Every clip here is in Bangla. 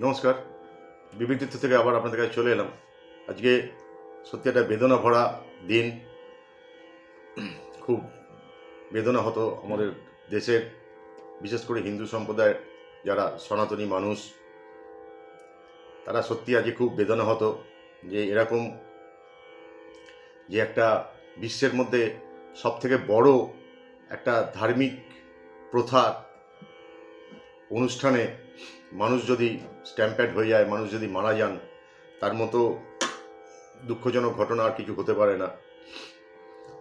নমস্কার। বিবৃতিত্ব থেকে আবার আপনাদের কাছে চলে এলাম। আজকে সত্যি একটা বেদনা ভরা দিন। খুব বেদনা হতো আমাদের দেশের, বিশেষ করে হিন্দু সম্প্রদায়ের যারা সনাতনী মানুষ, তারা সত্যি আজকে খুব বেদনা হতো যে এরকম যে একটা বিশ্বের মধ্যে সব থেকে বড় একটা ধার্মিক প্রথা অনুষ্ঠানে মানুষ যদি স্ট্যাম্প্যাড হয়ে যায়, মানুষ যদি মারা যান, তার মতো দুঃখজনক ঘটনা আর কিছু হতে পারে না।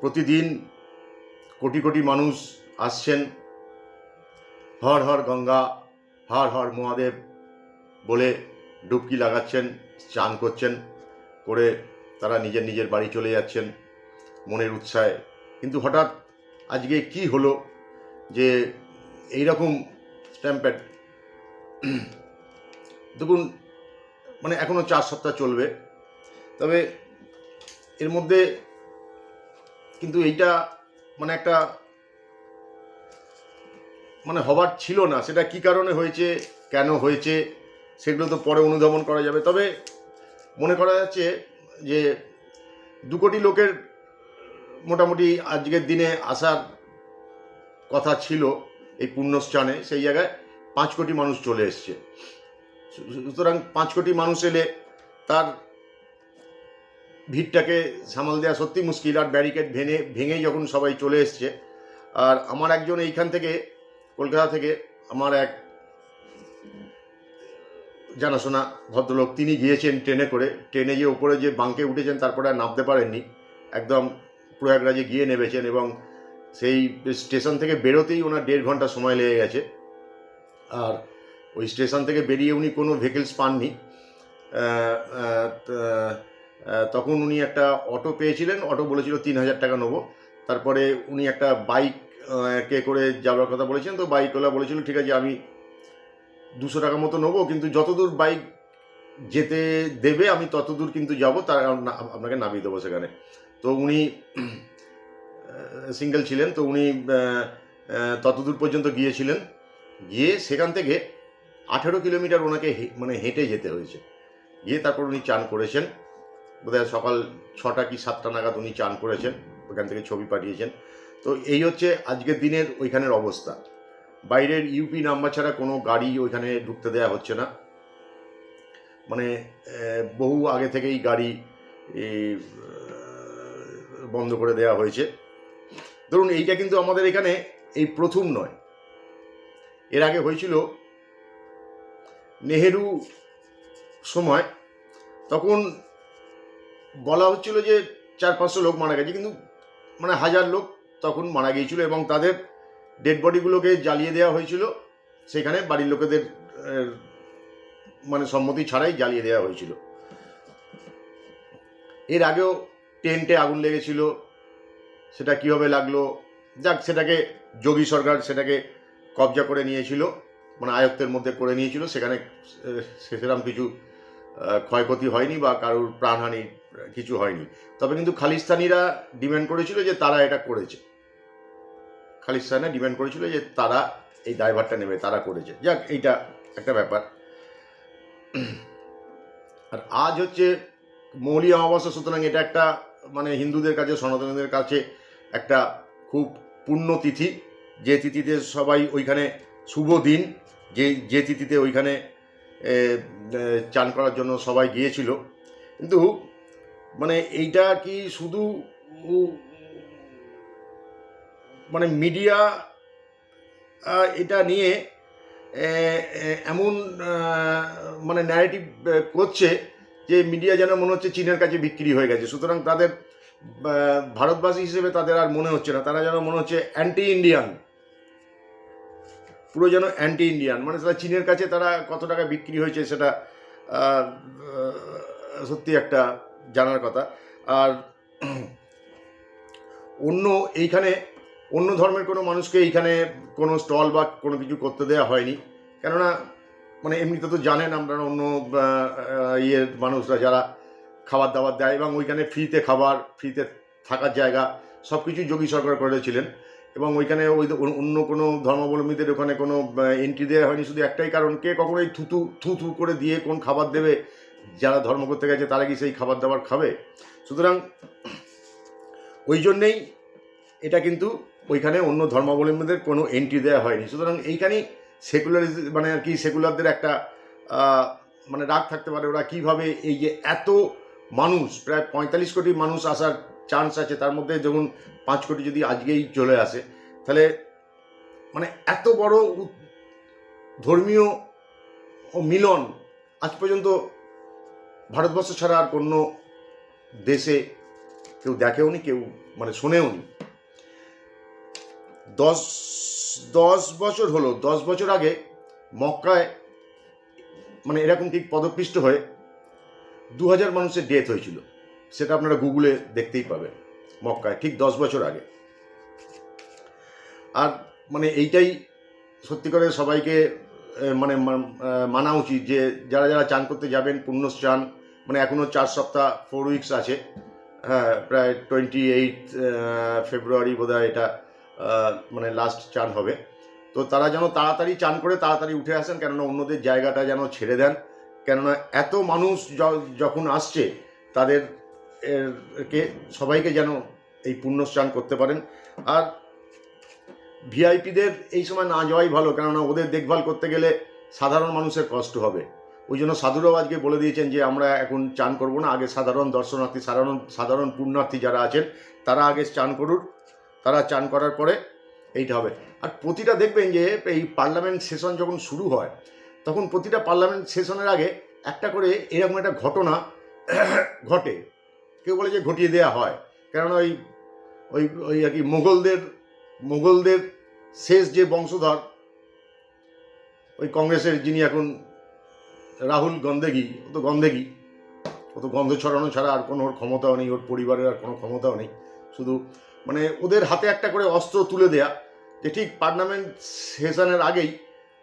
প্রতিদিন কোটি কোটি মানুষ আসছেন, হর হর গঙ্গা, হর হর মহাদেব বলে ডুবকি লাগাচ্ছেন চান করছেন, করে তারা নিজের নিজের বাড়ি চলে যাচ্ছেন মনের উৎসাহে। কিন্তু হঠাৎ আজকে কি হলো যে এইরকম স্ট্যাম্প্যাড দেখুন মানে এখনও চার সপ্তাহ চলবে। তবে এর মধ্যে কিন্তু এইটা মানে একটা মানে হবার ছিল না। সেটা কি কারণে হয়েছে, কেন হয়েছে, সেগুলো তো পরে অনুধাবন করা যাবে। তবে মনে করা যাচ্ছে যে দু কোটি লোকের মোটামুটি আজকের দিনে আসার কথা ছিল এই পুণ্যস্থানে, সেই জায়গায়। পাঁচ কোটি মানুষ চলে এসছে। সুতরাং পাঁচ কোটি মানুষ এলে তার ভিড়টাকে সামাল দেওয়া সত্যি মুশকিল। আর ব্যারিকেড ভেঙে, ভেঙেই যখন সবাই চলে এসছে, আর আমার একজন এইখান থেকে, কলকাতা থেকে আমার এক জানাশোনা ভদ্রলোক, তিনি গিয়েছেন ট্রেনে করে। ট্রেনে যে উপরে যে বাঙ্কে উঠেছেন, তারপরে আর নামতে পারেননি। একদম প্রয়াগরাজে গিয়ে নেমেছেন এবং সেই স্টেশন থেকে বেরোতেই ওনার দেড় ঘণ্টা সময় লেগে গেছে। আর ওই স্টেশন থেকে বেরিয়ে উনি কোনো ভেহিকেলস পাননি। তখন উনি একটা অটো পেয়েছিলেন অটো বলেছিল তিন হাজার টাকা নেব। তারপরে উনি একটা বাইক কে করে যাওয়ার কথা বলেছেন তো বাইকওয়ালা বলেছিল, ঠিক আছে, আমি দুশো টাকা মতো নেব, কিন্তু যতদূর বাইক যেতে দেবে, আমি ততদূর কিন্তু যাব, তার আপনাকে নামিয়ে দেবো সেখানে। তো উনি সিঙ্গেল ছিলেন, তো উনি ততদূর পর্যন্ত গিয়েছিলেন। গিয়ে সেখান থেকে আঠেরো কিলোমিটার ওনাকে মানে হেঁটে যেতে হয়েছে। গিয়ে তারপর উনি চান করেছেন। বোধহয় সকাল ছটা কি সাতটা নাগাদ উনি চান করেছেন, ওখান থেকে ছবি পাঠিয়েছেন। তো এই হচ্ছে আজকের দিনের ওইখানের অবস্থা। বাইরের ইউপি নাম্বার ছাড়া কোনো গাড়ি ওইখানে ঢুকতে দেওয়া হচ্ছে না। মানে বহু আগে থেকেই গাড়ি বন্ধ করে দেওয়া হয়েছে। ধরুন এইটা কিন্তু আমাদের এখানে এই প্রথম নয়। এর আগে হয়েছিল নেহেরু সময়, তখন বলা হচ্ছিল যে চার পাঁচশো লোক মারা গেছে, কিন্তু মানে হাজার লোক তখন মারা গিয়েছিল এবং তাদের ডেড বডিগুলোকে জ্বালিয়ে দেওয়া হয়েছিল। সেখানে বাড়ির লোকেদের মানে সম্মতি ছাড়াই জ্বালিয়ে দেওয়া হয়েছিল। এর আগেও টেন্টে আগুন লেগেছিল। সেটা কীভাবে লাগল? যাক, সেটাকে যোগী সরকার সেটাকে কবজা করে নিয়েছিল মানে আয়ত্তের মধ্যে করে নিয়েছিল, সেখানে সেরকম কিছু ক্ষয়ক্ষতি হয়নি বা কারোর প্রাণহানি কিছু হয়নি। তবে কিন্তু খালিস্তানিরা ডিমান্ড করেছিল যে তারা এটা করেছে। খালিস্তানে ডিমান্ড করেছিল যে তারা এই দায়ভারটা নেবে, তারা করেছে। যাক, এইটা একটা ব্যাপার। আর আজ হচ্ছে মৌলী অমাবস্যা, সুতরাং এটা একটা মানে হিন্দুদের কাছে, সনাতনীদের কাছে একটা খুব পুণ্য তিথি। যে তিথিতে সবাই ওইখানে শুভ দিন, যে যে তিথিতে ওইখানে চান করার জন্য সবাই গিয়েছিল। কিন্তু মানে এইটা কি শুধু মানে মিডিয়া এটা নিয়ে এমন মানে ন্যারেটিভ করছে যে মিডিয়া যেন মনে হচ্ছে চীনের কাছে বিক্রি হয়ে গেছে। সুতরাং তাদের ভারতবাসী হিসেবে তাদের আর মনে হচ্ছে না। তারা যেন মনে হচ্ছে অ্যান্টি ইন্ডিয়ান পুরো যেন অ্যান্টি ইন্ডিয়ান মানে তারা চীনের কাছে তারা কত টাকা বিক্রি হয়েছে সেটা সত্যি একটা জানার কথা। আর অন্য এইখানে, অন্য ধর্মের কোনো মানুষকে এইখানে কোনো স্টল বা কোনো কিছু করতে দেওয়া হয়নি। কেননা মানে এমনিতে তো জানেন আপনারা অন্য ইয়ের মানুষরা যারা খাবার দাবার দেয় এবং ওইখানে ফ্রিতে খাবার ফ্রিতে থাকার জায়গা সব কিছুই যোগী সরকার করেছিলেন এবং ওইখানে ওই অন্য- কোনো ধর্মাবলম্বীদের ওখানে কোনো এন্ট্রি দেওয়া হয়নি, শুধু একটাই কারণ, কে কখনো এই থুতু থু থু করে দিয়ে কোন খাবার দেবে, যারা ধর্ম করতে গেছে তারা কি সেই খাবার দাবার খাবে? সুতরাং ওই জন্যেই এটা কিন্তু ওইখানে অন্য ধর্মাবলম্বীদের কোনো এন্ট্রি দেওয়া হয়নি। সুতরাং এইখানেই সেকুলার মানে আর কি সেকুলারদের একটা মানে রাগ থাকতে পারে, ওরা কীভাবে এই যে এত মানুষ, প্রায় পঁয়তাল্লিশ কোটি মানুষ আসার চান্স আছে, তার মধ্যে যখন পাঁচ কোটি যদি আজকেই চলে আসে, তাহলে মানে এত বড় ধর্মীয় মিলন আজ পর্যন্ত ভারতবর্ষ ছাড়া আর কোনো দেশে কেউ দেখেওনি, কেউ মানে শোনেওনি। দশ দশ বছর হলো, দশ বছর আগে মক্কায় মানে এরকম ঠিক পদপিষ্ট হয়ে দু হাজার মানুষের ডেথ হয়েছিল। সেটা আপনারা গুগলে দেখতেই পাবেন, মক্কায়, ঠিক দশ বছর আগে। আর মানে এইটাই সত্যি করে সবাইকে মানে মানা উচিত যে যারা যারা চান করতে যাবেন পুণ্য চান মানে এখনও চার সপ্তাহ ফোর উইকস আছে হ্যাঁ প্রায় টোয়েন্টি এইট ফেব্রুয়ারি বোধহয় এটা মানে লাস্ট চান হবে। তো তারা যেন তাড়াতাড়ি চান করে তাড়াতাড়ি উঠে আসেন, কেননা অন্যদের জায়গাটা যেন ছেড়ে দেন। কেননা এত মানুষ যখন আসছে, তাদের কে সবাইকে যেন এই পুণ্য স্নান করতে পারেন। আর ভিআইপিদের এই সময় না যাওয়াই ভালো, কেননা ওদের দেখভাল করতে গেলে সাধারণ মানুষের কষ্ট হবে। ওই জন্য সাধুরাও আজকে বলে দিয়েছেন যে, আমরা এখন চান করব না, আগে সাধারণ দর্শনার্থী, সাধারণ সাধারণ পুণ্যার্থী যারা আছেন, তারা আগে চান করুন তারা চান করার পরে এইটা হবে। আর প্রতিটা দেখবেন যে, এই পার্লামেন্ট সেশন যখন শুরু হয়, তখন প্রতিটা পার্লামেন্ট সেশনের আগে একটা করে এরকম একটা ঘটনা ঘটে। কেউ বলে যে ঘটিয়ে দেওয়া হয়। কেননা ওই ওই ওই আর কি মোগলদের মোগলদের শেষ যে বংশধর, ওই কংগ্রেসের যিনি এখন রাহুল গন্ধেগি ও তো গন্ধেগি ও তো গন্ধ ছড়ানো ছাড়া আর কোনো ওর ক্ষমতাও নেই, ওর পরিবারের আর কোনো ক্ষমতাও নেই। শুধু মানে ওদের হাতে একটা করে অস্ত্র তুলে দেয়া, যে ঠিক পার্লামেন্ট সেশনের আগেই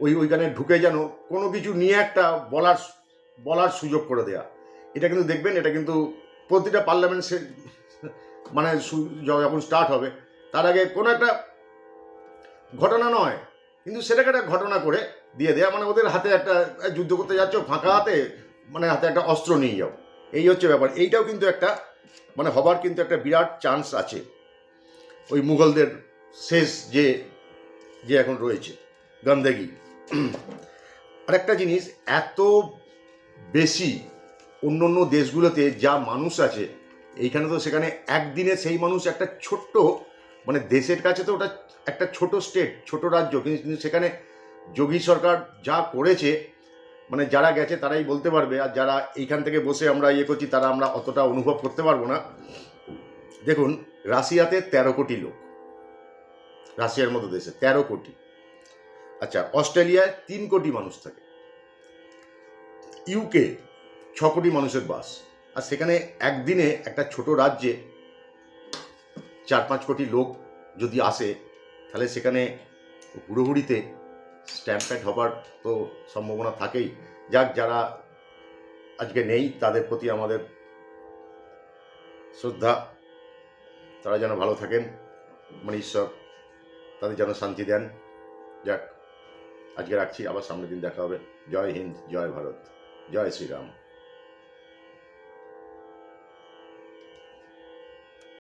ওই, ওইখানে ঢুকে যেন কোনো কিছু নিয়ে একটা বলার বলার সুযোগ করে দেয়া। এটা কিন্তু দেখবেন, এটা কিন্তু প্রতিটা পার্লামেন্ট সে- মানে যখন স্টার্ট হবে, তার আগে কোনো একটা ঘটনা নয়, কিন্তু সেটাকে একটা ঘটনা করে দিয়ে দেয়া মানে ওদের হাতে একটা যুদ্ধ করতে যাচ্ছ, ফাঁকা হাতে মানে হাতে একটা অস্ত্র নিয়ে যাও। এই হচ্ছে ব্যাপার। এইটাও কিন্তু একটা মানে হবার কিন্তু একটা বিরাট চান্স আছে। ওই মুঘলদের শেষ যে যে এখন রয়েছে, গন্দেগি। আরেকটা জিনিস, এত বেশি অন্য অন্য দেশগুলোতে যা মানুষ আছে, এইখানে তো সেখানে একদিনে সেই মানুষ একটা ছোট্ট মানে দেশের কাছে তো ওটা একটা ছোট স্টেট ছোট রাজ্য কিন্তু সেখানে যোগী সরকার যা করেছে মানে যারা গেছে তারাই বলতে পারবে, আর যারা এইখান থেকে বসে আমরা ইয়ে করছি তারা আমরা অতটা অনুভব করতে পারব না। দেখুন, রাশিয়াতে তেরো কোটি লোক, রাশিয়ার মতো দেশে তেরো কোটি। আচ্ছা অস্ট্রেলিয়ায় তিন কোটি মানুষ থাকে। ইউকে ছ কোটি মানুষের বাস। আর সেখানে একদিনে একটা ছোট রাজ্যে চার পাঁচ কোটি লোক যদি আসে, তাহলে সেখানে হুড়োহুড়িতে স্ট্যাম্প্যাড হবার তো সম্ভাবনা থাকেই। যাক, যারা আজকে নেই, তাদের প্রতি আমাদের শ্রদ্ধা। তারা যেন ভালো থাকেন মানে ঈশ্বর তাদের যেন শান্তি দেন। যাক, আজকে রাখছি, আবার সামনের দিন দেখা হবে। জয় হিন্দ, জয় ভারত, জয় শ্রীরাম।